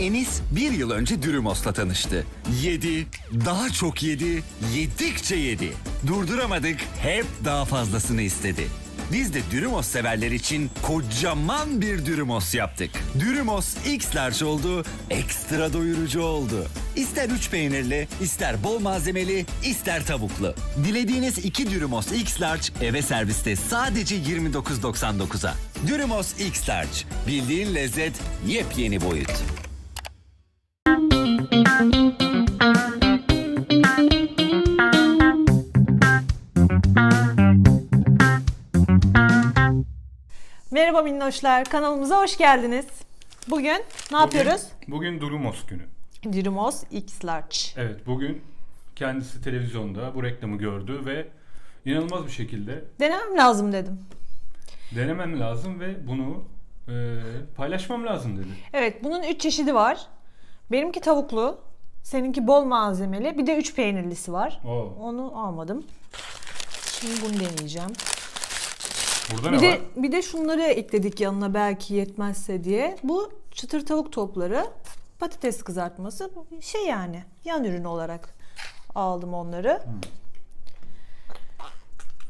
Enis bir yıl önce Dürümos'la tanıştı. Yedi, daha çok yedi, yedikçe yedi. Durduramadık, hep daha fazlasını istedi. Biz de Dürümos severler için kocaman bir Dürümos yaptık. Dürümos X large oldu, ekstra doyurucu oldu. İster üç peynirli, ister bol malzemeli, ister tavuklu. Dilediğiniz iki Dürümos X large eve serviste sadece 29.99'a. Dürümos X large, bildiğin lezzet, yepyeni boyut. Merhaba minnoşlar, kanalımıza hoş geldiniz. Bugün ne yapıyoruz? Bugün Durumos günü. Dirumos X Large. Evet bugün kendisi televizyonda bu reklamı gördü ve inanılmaz bir şekilde Denemem lazım dedim. denemem lazım ve bunu e, paylaşmam lazım dedi. Evet, bunun 3 çeşidi var. Benimki tavuklu, seninki bol malzemeli, bir de 3 peynirlisi var. Oo. Onu almadım. Şimdi bunu deneyeceğim. Burada Bir ne de var? bir de şunları ekledik yanına belki yetmezse diye. Bu çıtır tavuk topları, patates kızartması, şey yani yan ürün olarak aldım onları.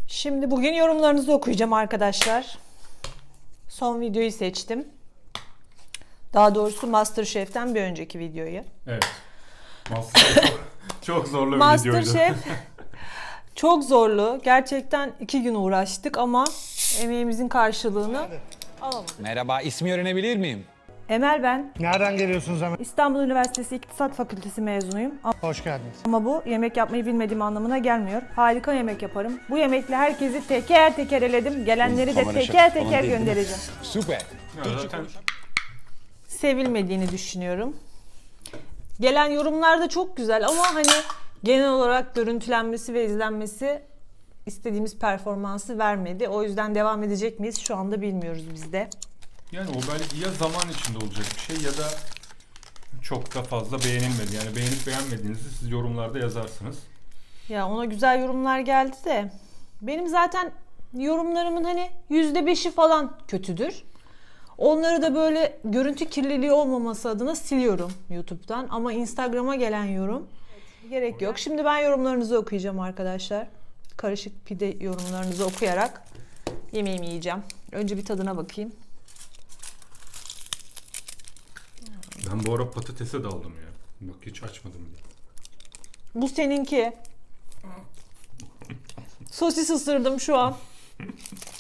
Şimdi bugün yorumlarınızı okuyacağım arkadaşlar. Son videoyu seçtim. Daha doğrusu MasterChef'ten bir önceki videoyu. Evet. Masterchef çok, çok zorlu bir videoydu. MasterChef çok zorlu. Gerçekten iki gün uğraştık ama emeğimizin karşılığını alamadık. Merhaba, ismi öğrenebilir miyim? Emel ben. Nereden geliyorsunuz hemen? İstanbul Üniversitesi İktisat Fakültesi mezunuyum. Hoş geldiniz. Ama bu yemek yapmayı bilmediğim anlamına gelmiyor. Harika yemek yaparım. Bu yemekle herkesi teker teker eledim. Gelenleri de teker teker göndereceğim. Süper. Ya zaten Sevilmediğini düşünüyorum. Gelen yorumlar da çok güzel ama hani genel olarak görüntülenmesi ve izlenmesi istediğimiz performansı vermedi. O yüzden devam edecek miyiz şu anda bilmiyoruz biz de. yani o belki ya zaman içinde olacak bir şey ya da çok da fazla beğenilmedi. Yani beğenip beğenmediğinizi siz yorumlarda yazarsınız. Ya ona güzel yorumlar geldi de benim zaten yorumlarımın hani yüzde beşi falan kötüdür. Onları da böyle görüntü kirliliği olmaması adına siliyorum YouTube'dan. Ama Instagram'a gelen yorum gerek yok. Şimdi ben yorumlarınızı okuyacağım arkadaşlar. Karışık pide yorumlarınızı okuyarak yemeğimi yiyeceğim. Önce bir tadına bakayım. Ben bu ara patatese daldım ya. Bak hiç açmadım bile. Bu seninki. Sosis ısırdım şu an.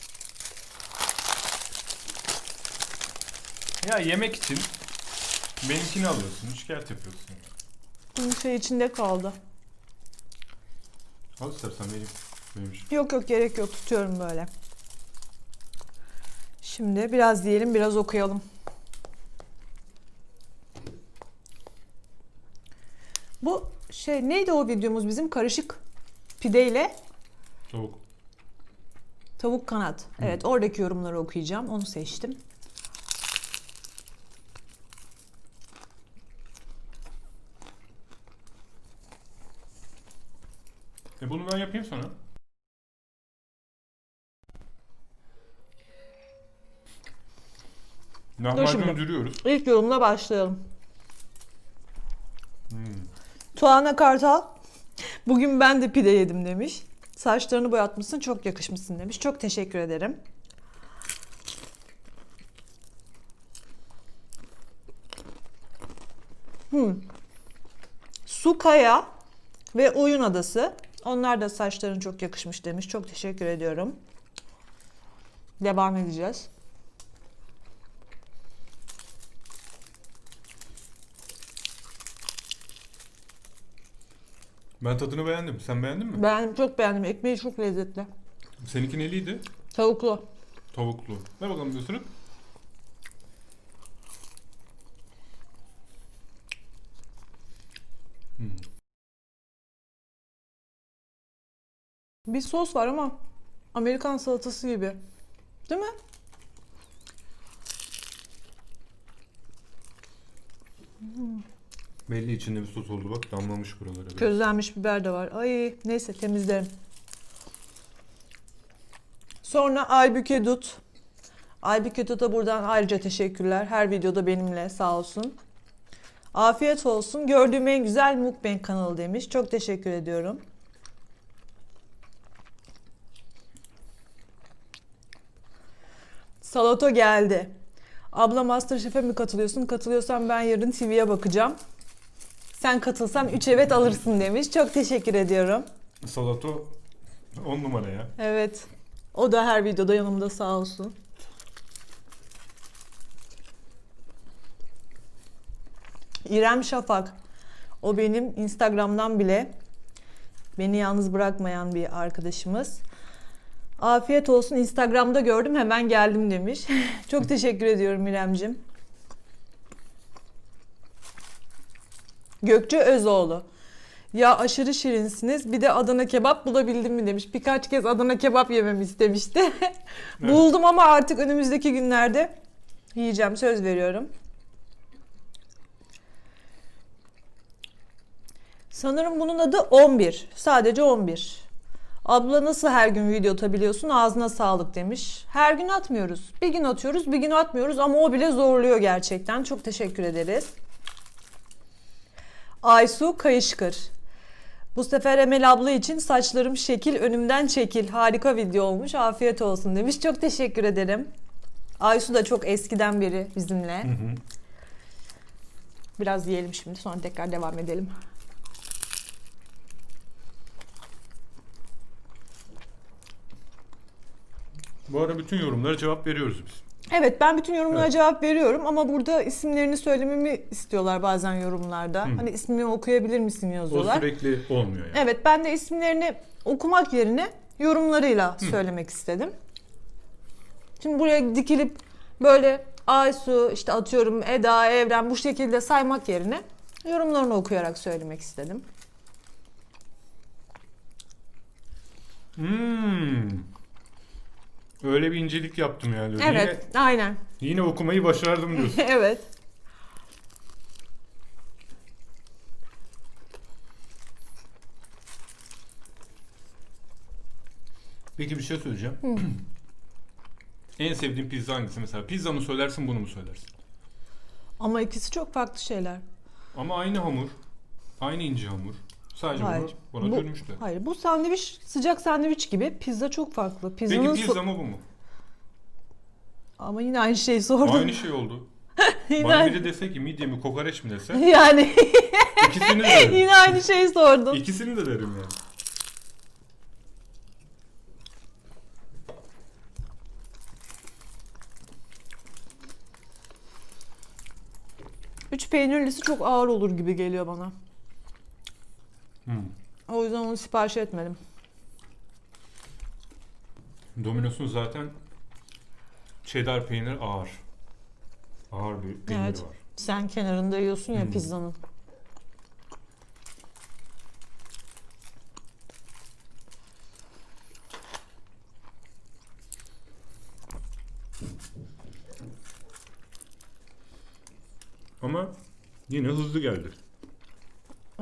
Ya yemek için benimkini alıyorsun, şikayet yapıyorsun. Bunun şey içinde kaldı. Al istersen benim. Benim için. Yok yok gerek yok tutuyorum böyle. Şimdi biraz diyelim biraz okuyalım. Bu şey neydi o videomuz bizim karışık pideyle Tavuk. tavuk kanat. Evet oradaki yorumları okuyacağım. Onu seçtim. E bunu ben yapayım sana. şimdi. Lahmacun dürüyoruz. İlk yorumla başlayalım. Tuana Kartal bugün ben de pide yedim demiş. Saçlarını boyatmışsın çok yakışmışsın demiş. Çok teşekkür ederim. Hmm. Sukaya ve Oyun Adası. Onlar da saçların çok yakışmış demiş. Çok teşekkür ediyorum. Devam edeceğiz. Ben tadını beğendim. Sen beğendin mi? Ben çok beğendim. Ekmeği çok lezzetli. Seninki neliydi? Tavuklu. Tavuklu. Ver bakalım bir Bir sos var ama Amerikan salatası gibi. Değil mi? Belli içinde bir sos oldu bak damlamış buralara. biraz. Közlenmiş biber de var. Ay neyse temizlerim. Sonra Aybüke Dut. Aybüke Dut'a buradan ayrıca teşekkürler. Her videoda benimle sağ olsun. Afiyet olsun. Gördüğüm en güzel mukbang kanalı demiş. Çok teşekkür ediyorum. Salato geldi. Abla Masterchef'e mi katılıyorsun? Katılıyorsam ben yarın TV'ye bakacağım. Sen katılsam 3 evet alırsın demiş. Çok teşekkür ediyorum. Salato 10 numara ya. Evet. O da her videoda yanımda sağ olsun. İrem Şafak. O benim Instagram'dan bile beni yalnız bırakmayan bir arkadaşımız. Afiyet olsun Instagram'da gördüm hemen geldim demiş. Çok teşekkür ediyorum İremcim. Gökçe Özoğlu. Ya aşırı şirinsiniz. Bir de Adana kebap bulabildim mi demiş. Birkaç kez Adana kebap yememi istemişti. Buldum ama artık önümüzdeki günlerde yiyeceğim. Söz veriyorum. Sanırım bunun adı 11. Sadece 11. Abla nasıl her gün video atabiliyorsun? Ağzına sağlık demiş. Her gün atmıyoruz. Bir gün atıyoruz, bir gün atmıyoruz ama o bile zorluyor gerçekten. Çok teşekkür ederiz. Aysu Kayışkır. Bu sefer Emel abla için saçlarım şekil önümden çekil. Harika video olmuş. Afiyet olsun demiş. Çok teşekkür ederim. Aysu da çok eskiden beri bizimle. Biraz yiyelim şimdi sonra tekrar devam edelim. Bu arada bütün yorumlara cevap veriyoruz biz. Evet ben bütün yorumlara Evet. cevap veriyorum ama burada isimlerini söylememi istiyorlar bazen yorumlarda. Hani ismimi okuyabilir misin O yazıyorlar. sürekli olmuyor yani. Evet ben de isimlerini okumak yerine yorumlarıyla söylemek istedim. Şimdi buraya dikilip böyle Aysu işte atıyorum Eda, Evren bu şekilde saymak yerine yorumlarını okuyarak söylemek istedim. Hmm. Öyle bir incelik yaptım yani. Evet aynen. Yine, yine okumayı başardım diyorsun. evet. Peki bir şey söyleyeceğim. en sevdiğin pizza hangisi mesela? Pizza mı söylersin bunu mu söylersin? Ama ikisi çok farklı şeyler. Ama aynı hamur. Aynı ince hamur. Sadece Hayır. bunu buna Bu- dönmüştü. Hayır bu sandviç sıcak sandviç gibi pizza çok farklı. Pizzanın Peki so- pizza mı bu mu? Ama yine aynı şeyi sordum. Aynı şey oldu. Yine Bana aynı- biri dese ki midye mi kokoreç mi dese Yani ikisini de derim. yine aynı şeyi sordum. İkisini de derim yani. Üç peynirlisi çok ağır olur gibi geliyor bana. Hmm. O yüzden onu sipariş etmedim. Domino's'un zaten cheddar peynir ağır. Ağır bir peyniri Evet. var. Sen kenarında yiyorsun ya Hmm. pizzanın. Ama yine hızlı geldi.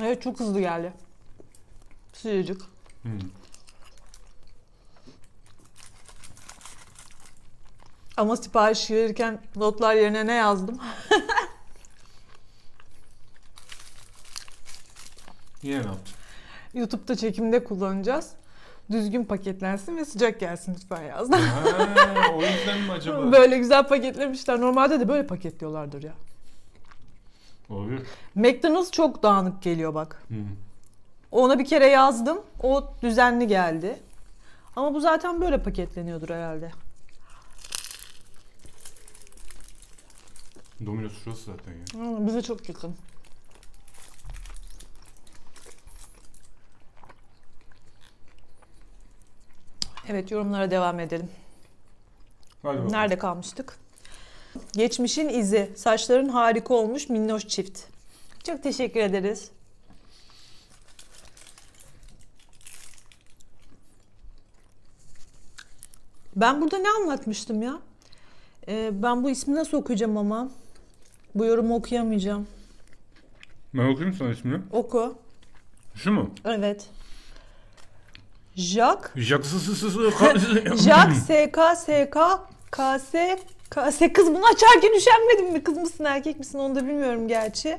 Evet çok hızlı geldi. Sıcacık. Hmm. Ama sipariş verirken notlar yerine ne yazdım? Ne yaptın? YouTube'da çekimde kullanacağız. Düzgün paketlensin ve sıcak gelsin lütfen yazdım. Ha, o yüzden mi acaba? böyle güzel paketlemişler. Normalde de böyle paketliyorlardır ya. Olabilir. McDonald's çok dağınık geliyor bak. Hmm. Ona bir kere yazdım. O düzenli geldi. Ama bu zaten böyle paketleniyordur herhalde. Domino's şurası zaten ya. Ama bize çok yakın. Evet yorumlara devam edelim. Hadi bakalım. Nerede kalmıştık? Geçmişin izi. Saçların harika olmuş minnoş çift. Çok teşekkür ederiz. Ben burada ne anlatmıştım ya? Ee, ben bu ismi nasıl okuyacağım ama? Bu yorumu okuyamayacağım. Ben okuyayım sana ismini. Oku. Şu mu? Evet. Jack. Jaksısısısı. Jack SK SK KS KS kız bunu açarken üşenmedin mi? Kız mısın erkek misin onu da bilmiyorum gerçi.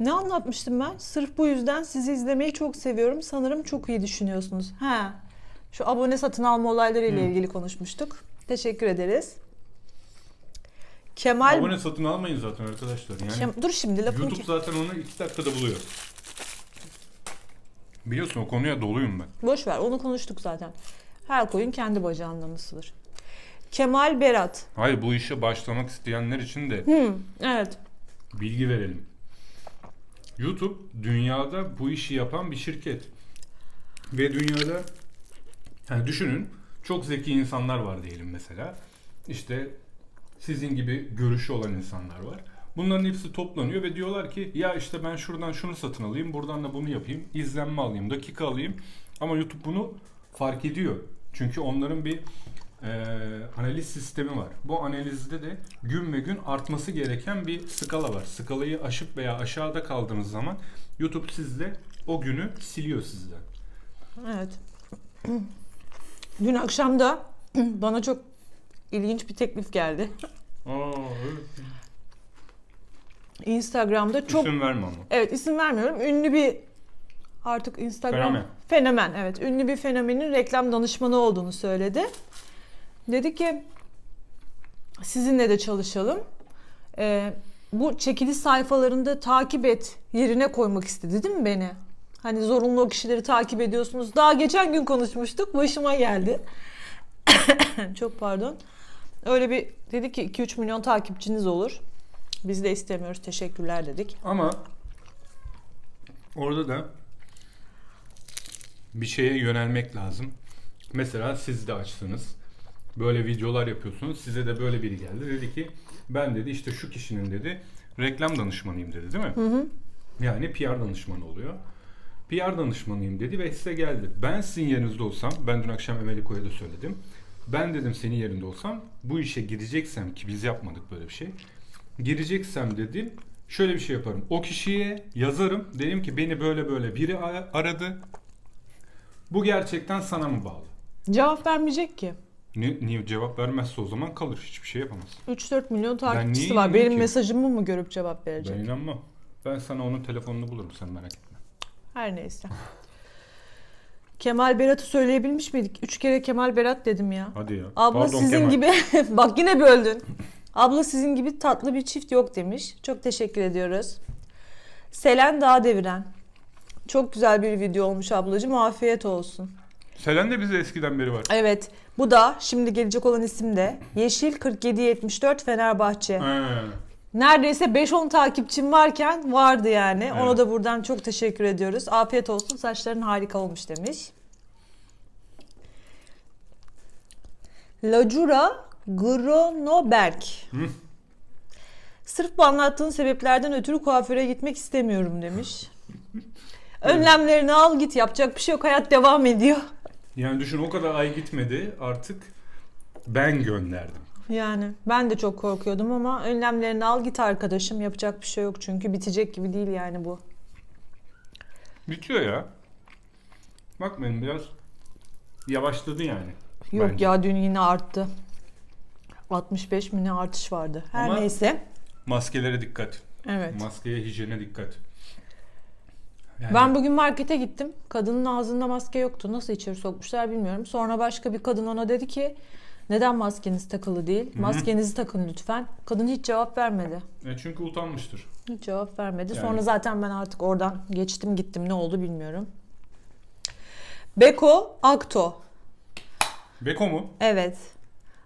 Ne anlatmıştım ben? Sırf bu yüzden sizi izlemeyi çok seviyorum. Sanırım çok iyi düşünüyorsunuz. Ha. Şu abone satın alma olayları ile ilgili konuşmuştuk. Teşekkür ederiz. Kemal Abone satın almayın zaten arkadaşlar. Yani Kem- dur şimdi lafını YouTube zaten onu iki dakikada buluyor. Biliyorsun o konuya doluyum ben. boş ver. Onu konuştuk zaten. Her koyun kendi bacağından ısılır. Kemal Berat. Hayır bu işe başlamak isteyenler için de Hı, evet. bilgi verelim. YouTube dünyada bu işi yapan bir şirket. Ve dünyada yani düşünün çok zeki insanlar var diyelim mesela. İşte sizin gibi görüşü olan insanlar var. Bunların hepsi toplanıyor ve diyorlar ki ya işte ben şuradan şunu satın alayım, buradan da bunu yapayım, izlenme alayım, dakika alayım. Ama YouTube bunu fark ediyor. Çünkü onların bir e, analiz sistemi var. Bu analizde de gün ve gün artması gereken bir skala var. Skalayı aşıp veya aşağıda kaldığınız zaman YouTube sizde o günü siliyor sizden. Evet. Dün akşam da bana çok ilginç bir teklif geldi. Aa, evet. Instagram'da çok İsim verme ama. Evet isim vermiyorum. Ünlü bir artık Instagram Fenomen. fenomen evet. Ünlü bir fenomenin reklam danışmanı olduğunu söyledi. Dedi ki sizinle de çalışalım. Ee, bu çekiliş sayfalarında takip et yerine koymak istedi değil mi beni? Hani zorunlu o kişileri takip ediyorsunuz. Daha geçen gün konuşmuştuk. Başıma geldi. Çok pardon. Öyle bir dedi ki 2-3 milyon takipçiniz olur. Biz de istemiyoruz. Teşekkürler dedik. Ama orada da bir şeye yönelmek lazım. Mesela siz de açtınız. Böyle videolar yapıyorsunuz. Size de böyle biri geldi. Dedi ki ben dedi işte şu kişinin dedi reklam danışmanıyım dedi değil mi? Yani PR danışmanı oluyor. PR danışmanıyım dedi ve size geldi. Ben sizin yerinizde olsam, ben dün akşam Emeliko'ya da söyledim. Ben dedim senin yerinde olsam bu işe gireceksem ki biz yapmadık böyle bir şey. Gireceksem dedim şöyle bir şey yaparım. O kişiye yazarım. Dedim ki beni böyle böyle biri aradı. Bu gerçekten sana mı bağlı? Cevap vermeyecek ki. Ni- niye cevap vermezse o zaman kalır. Hiçbir şey yapamaz. 3-4 milyon takipçisi var. Benim ki? mesajımı mı görüp cevap verecek? Ben inanmam. Ben sana onun telefonunu bulurum sen merak etme. Her neyse. Kemal Berat'ı söyleyebilmiş miydik? Üç kere Kemal Berat dedim ya. Hadi ya. Abla Pardon sizin Kemal. gibi bak yine böldün. Abla sizin gibi tatlı bir çift yok demiş. Çok teşekkür ediyoruz. Selen Dağ Deviren. Çok güzel bir video olmuş ablacığım. Afiyet olsun. Selen de bize eskiden beri var. Evet. Bu da şimdi gelecek olan isim de Yeşil 4774 Fenerbahçe. He. Neredeyse 5-10 takipçim varken vardı yani. Evet. Ona da buradan çok teşekkür ediyoruz. Afiyet olsun. Saçların harika olmuş demiş. Lacura Gronoberg. Sırf bu anlattığın sebeplerden ötürü kuaföre gitmek istemiyorum demiş. Önlemlerini al git yapacak bir şey yok hayat devam ediyor. Yani düşün o kadar ay gitmedi artık ben gönderdim. Yani ben de çok korkuyordum ama önlemlerini al git arkadaşım yapacak bir şey yok çünkü bitecek gibi değil yani bu. Bitiyor ya. Bak benim biraz yavaşladı yani. Yok Bence. ya dün yine arttı. 65 mi ne artış vardı. Her Ama- neyse. Maskelere dikkat. Evet. Maskeye, hijyene dikkat. Yani Ben bugün markete gittim. Kadının ağzında maske yoktu. Nasıl içeri sokmuşlar bilmiyorum. Sonra başka bir kadın ona dedi ki neden maskeniz takılı değil? Maskenizi takın lütfen. Kadın hiç cevap vermedi. E çünkü utanmıştır. Hiç cevap vermedi. Yani. Sonra zaten ben artık oradan geçtim gittim. Ne oldu bilmiyorum. Beko Akto. Beko mu? Evet.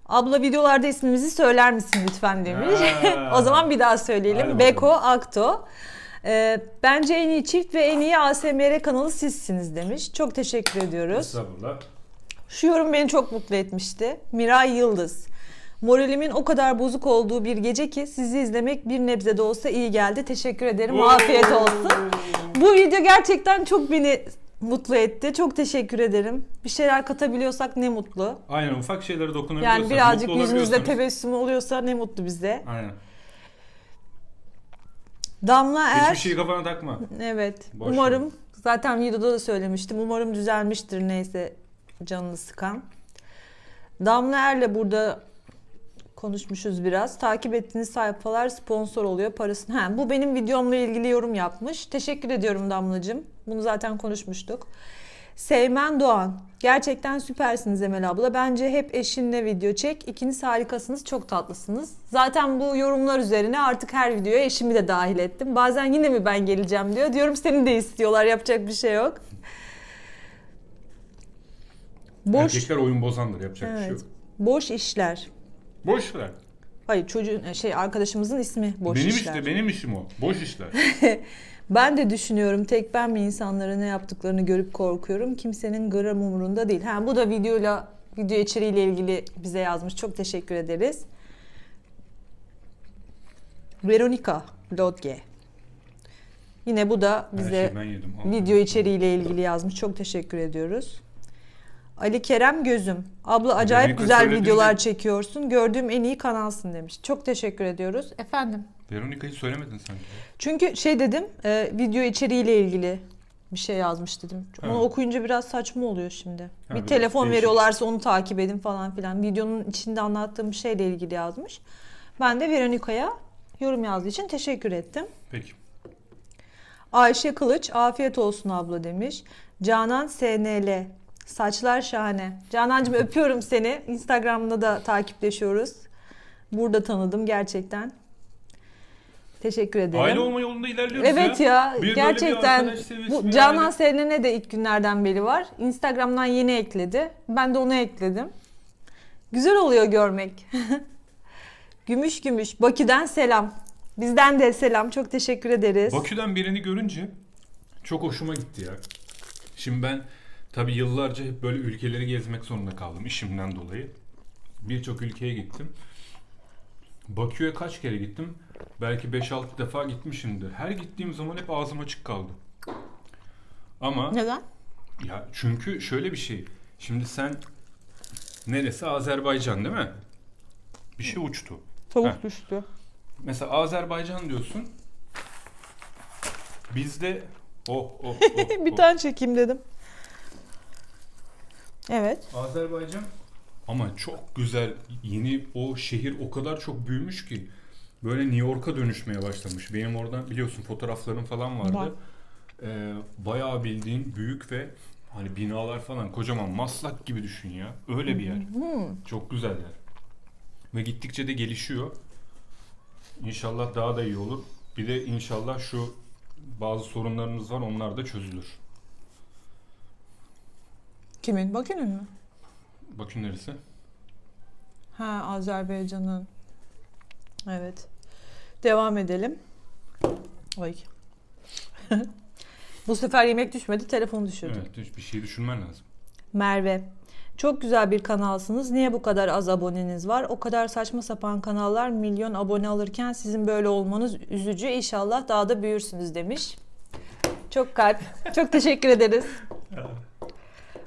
Abla videolarda ismimizi söyler misin lütfen demiş. O zaman bir daha söyleyelim. Beko Akto. Ee, bence en iyi çift ve en iyi ASMR kanalı sizsiniz demiş. Çok teşekkür ediyoruz. Estağfurullah. Şu yorum beni çok mutlu etmişti. Miray Yıldız. Moralimin o kadar bozuk olduğu bir gece ki sizi izlemek bir nebze de olsa iyi geldi. Teşekkür ederim. Afiyet olsun. Bu video gerçekten çok beni mutlu etti. Çok teşekkür ederim. Bir şeyler katabiliyorsak ne mutlu. Aynen ufak şeylere dokunabiliyorsak Yani birazcık mutlu yüzümüzde olabiliyorsanız- tebessüm oluyorsa ne mutlu bize. Aynen. Damla Er. Hiçbir şeyi kafana takma. Evet. Boş umarım zaten videoda da söylemiştim. Umarım düzelmiştir neyse canını sıkan. Damla Er'le burada konuşmuşuz biraz. Takip ettiğiniz sayfalar sponsor oluyor parasını. Ha, bu benim videomla ilgili yorum yapmış. Teşekkür ediyorum Damlacığım. Bunu zaten konuşmuştuk. Seymen Doğan. Gerçekten süpersiniz Emel abla. Bence hep eşinle video çek. İkiniz harikasınız. Çok tatlısınız. Zaten bu yorumlar üzerine artık her videoya eşimi de dahil ettim. Bazen yine mi ben geleceğim diyor. Diyorum seni de istiyorlar. Yapacak bir şey yok. Boş, Erkekler oyun bozandır yapacak bir şey yok. Boş işler. Boş ver. Hayır çocuğun şey arkadaşımızın ismi boş benim işler. işte benim işim o. Boş işler. Ben de düşünüyorum tek ben mi insanlara ne yaptıklarını görüp korkuyorum. Kimsenin gram umurunda değil. Ha bu da videoyla video içeriğiyle ilgili bize yazmış. Çok teşekkür ederiz. Veronica Lodge. Yine bu da Her bize şeyi ben yedim. Al. video içeriğiyle ilgili yazmış. Çok teşekkür ediyoruz. Ali Kerem Gözüm. Abla acayip Veronica güzel videolar çekiyorsun. Gördüğüm en iyi kanalsın demiş. Çok teşekkür ediyoruz. Efendim. Veronica'yı söylemedin sanki. Çünkü şey dedim, e, video içeriğiyle ilgili bir şey yazmış dedim. Onu Evet. okuyunca biraz saçma oluyor şimdi. bir biraz telefon değişik. veriyorlarsa onu takip edin falan filan. Videonun içinde anlattığım bir şeyle ilgili yazmış. Ben de Veronica'ya yorum yazdığı için teşekkür ettim. Peki. Ayşe Kılıç, afiyet olsun abla demiş. Canan SNL, saçlar şahane. Canancığım öpüyorum seni. Instagram'da da takipleşiyoruz. Burada tanıdım gerçekten. Teşekkür ederim. Aile olma yolunda ilerliyoruz Evet ya, Bir böyle bir gerçekten arkadaş seviyesi, bu bir Canan aile- Selin'e de ilk günlerden beri var. Instagram'dan yeni ekledi. Ben de onu ekledim. Güzel oluyor görmek. gümüş gümüş. Bakü'den selam. Bizden de selam. Çok teşekkür ederiz. Bakü'den birini görünce çok hoşuma gitti ya. Şimdi ben tabii yıllarca hep böyle ülkeleri gezmek zorunda kaldım işimden dolayı. Birçok ülkeye gittim. Bakü'ye kaç kere gittim? Belki 5-6 defa gitmişimdir. Her gittiğim zaman hep ağzım açık kaldı. Ama Neden? ya çünkü şöyle bir şey. Şimdi sen neresi? Azerbaycan değil mi? Bir şey uçtu. Tavuk Heh. düştü. Mesela Azerbaycan diyorsun. Bizde oh oh oh. bir oh. tane çekeyim dedim. Evet. Azerbaycan ama çok güzel yeni o şehir o kadar çok büyümüş ki böyle New York'a dönüşmeye başlamış. Benim oradan biliyorsun fotoğraflarım falan vardı. Var. Ee, bayağı bildiğin büyük ve hani binalar falan kocaman maslak gibi düşün ya. Öyle bir yer. Çok güzel yer. Ve gittikçe de gelişiyor. İnşallah daha da iyi olur. Bir de inşallah şu bazı sorunlarımız var onlar da çözülür. Kimin? Bakü'nün mü? Bakın neresi? Ha Azerbaycan'ın. Evet. Devam edelim. Ay. Bu sefer yemek düşmedi, telefon düşürdü. Evet, bir şey düşünmen lazım. Merve. Çok güzel bir kanalsınız. Niye bu kadar az aboneniz var? O kadar saçma sapan kanallar milyon abone alırken sizin böyle olmanız üzücü. İnşallah daha da büyürsünüz demiş. Çok kalp. Çok teşekkür ederiz.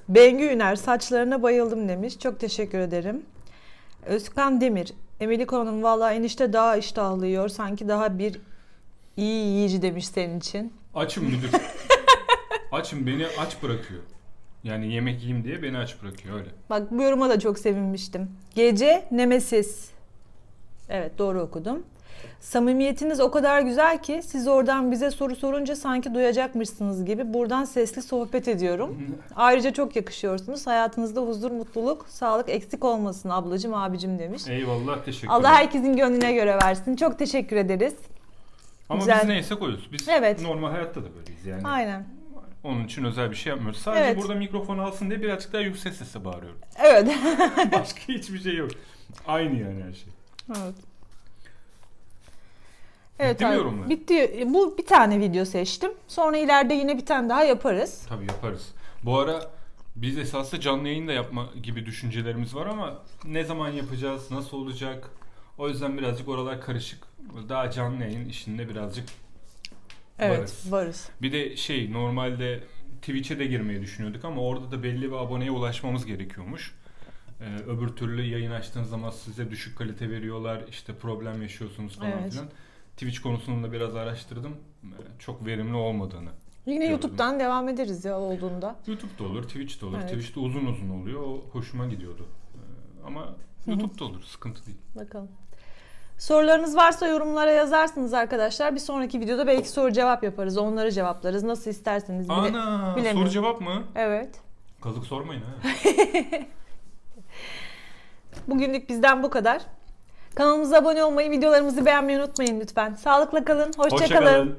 Bengü Üner saçlarına bayıldım demiş. Çok teşekkür ederim. Özkan Demir. Emeliko'nun valla enişte daha iştahlı yiyor. Sanki daha bir iyi yiyici demiş senin için. Açım müdür. Açım beni aç bırakıyor. Yani yemek yiyeyim diye beni aç bırakıyor öyle. Bak bu yoruma da çok sevinmiştim. Gece Nemesis. Evet doğru okudum. Samimiyetiniz o kadar güzel ki siz oradan bize soru sorunca sanki duyacakmışsınız gibi buradan sesli sohbet ediyorum. Ayrıca çok yakışıyorsunuz. Hayatınızda huzur, mutluluk, sağlık eksik olmasın ablacım, abicim demiş. Eyvallah teşekkür Allah herkesin gönlüne göre versin. Çok teşekkür ederiz. Ama güzel. biz neyse koyuyoruz. Biz Evet. normal hayatta da böyleyiz yani. Aynen. Onun için özel bir şey yapmıyoruz. Sadece Evet. burada mikrofon alsın diye birazcık daha yüksek sesle bağırıyorum. Evet. Başka hiçbir şey yok. Aynı yani her şey. Evet. Evet Bitti mi abi, yorumlar? Bitti. Bu bir tane video seçtim. Sonra ileride yine bir tane daha yaparız. Tabii yaparız. Bu ara biz esasında canlı yayın da yapma gibi düşüncelerimiz var ama ne zaman yapacağız, nasıl olacak? O yüzden birazcık oralar karışık. Daha canlı yayın işinde birazcık Evet, Varız. varız. Bir de şey normalde Twitch'e de girmeyi düşünüyorduk ama orada da belli bir aboneye ulaşmamız gerekiyormuş. Ee, öbür türlü yayın açtığınız zaman size düşük kalite veriyorlar, işte problem yaşıyorsunuz falan Evet. filan. Twitch konusunu da biraz araştırdım. Ee, Çok verimli olmadığını. Yine Gördüm. YouTube'dan devam ederiz ya olduğunda. YouTube'da olur, Twitch'te olur. Evet. Twitch'te uzun uzun oluyor. O hoşuma gidiyordu. Ee, Ama YouTube'da olur. Sıkıntı değil. Bakalım. Sorularınız varsa yorumlara yazarsınız arkadaşlar. Bir sonraki videoda belki soru cevap yaparız. Onları cevaplarız. Nasıl isterseniz. bile- Ana bilemiyorum. soru cevap mı? Evet. Kazık sormayın ha. Bugünlük bizden bu kadar. Kanalımıza abone olmayı, videolarımızı beğenmeyi unutmayın lütfen. Sağlıkla kalın. Hoşça Hoşça kalın. kalın.